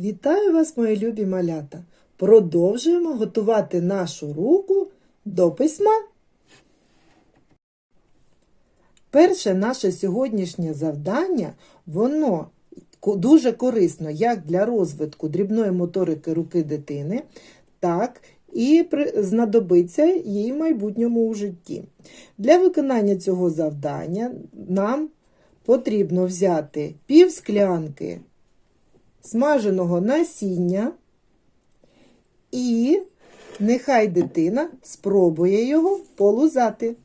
Вітаю вас, мої любі малята! Продовжуємо готувати нашу руку до письма. Перше наше сьогоднішнє завдання, воно дуже корисно як для розвитку дрібної моторики руки дитини, так і знадобиться їй в майбутньому у житті. Для виконання цього завдання нам потрібно взяти пів склянки смаженого насіння, і нехай дитина спробує його полузати.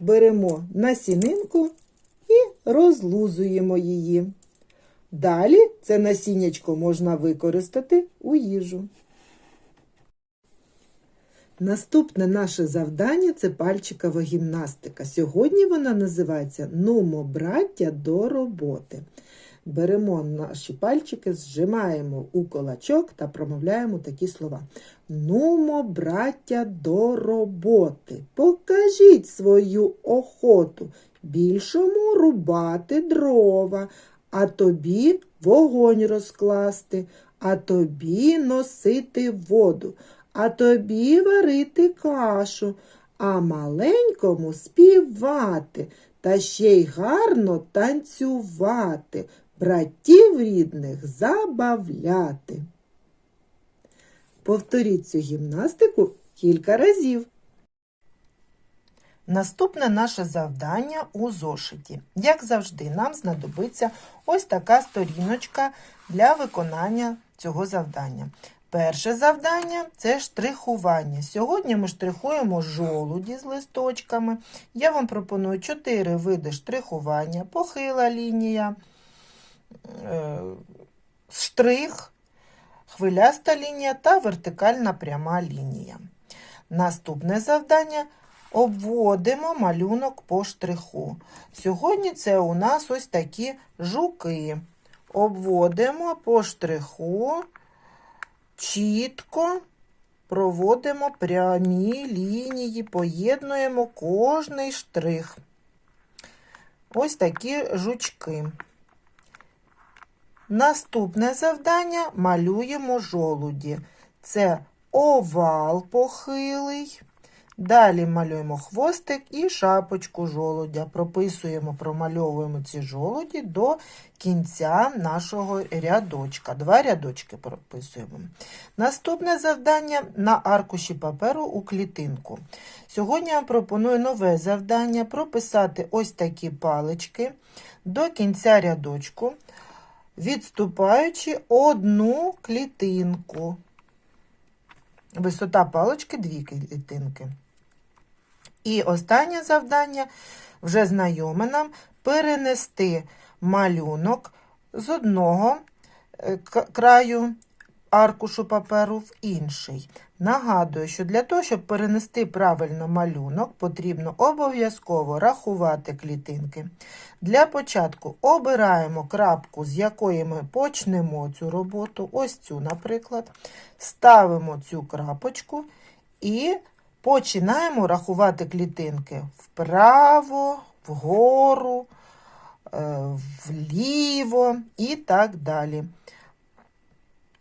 Беремо насінинку і розлузуємо її. Далі це насіннячко можна використати у їжу. Наступне наше завдання це пальчикова гімнастика. Сьогодні вона називається Нумо, браття до роботи. Беремо наші пальчики, зжимаємо у кулачок та промовляємо такі слова. Нумо, браття, до роботи. Покажіть свою охоту. Більшому рубати дрова, а тобі вогонь розкласти, а тобі носити воду, а тобі варити кашу, а маленькому співати, та ще й гарно танцювати, братів рідних забавляти. Повторіть цю гімнастику кілька разів. Наступне наше завдання у зошиті. Як завжди, нам знадобиться ось така сторіночка для виконання цього завдання. Перше завдання це штрихування. Сьогодні ми штрихуємо жолуді з листочками. Я вам пропоную чотири види штрихування: похила лінія, штрих, хвиляста лінія та вертикальна пряма лінія. Наступне завдання обводимо малюнок по штриху. Сьогодні це у нас ось такі жуки. Обводимо по штриху, чітко проводимо прямі лінії, поєднуємо кожний штрих. Ось такі жучки. Наступне завдання малюємо жолуді. Це овал похилий. Далі малюємо хвостик і шапочку жолудя. Прописуємо, промальовуємо ці жолуді до кінця нашого рядочка. Два рядочки прописуємо. Наступне завдання на аркуші паперу у клітинку. Сьогодні я пропоную нове завдання прописати ось такі палички до кінця рядочку, відступаючи одну клітинку. Висота палочки дві клітинки. І останнє завдання, вже знайоме нам, перенести малюнок з одного е, краю аркушу паперу в інший. Нагадую, що для того, щоб перенести правильно малюнок, потрібно обов'язково рахувати клітинки. Для початку обираємо крапку, з якої ми почнемо цю роботу, ось цю, наприклад, ставимо цю крапочку і починаємо рахувати клітинки вправо, вгору, е, вліво і так далі.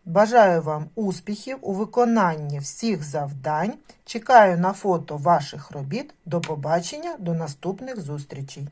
Бажаю вам успіхів у виконанні всіх завдань. Чекаю на фото ваших робіт. До побачення, до наступних зустрічей!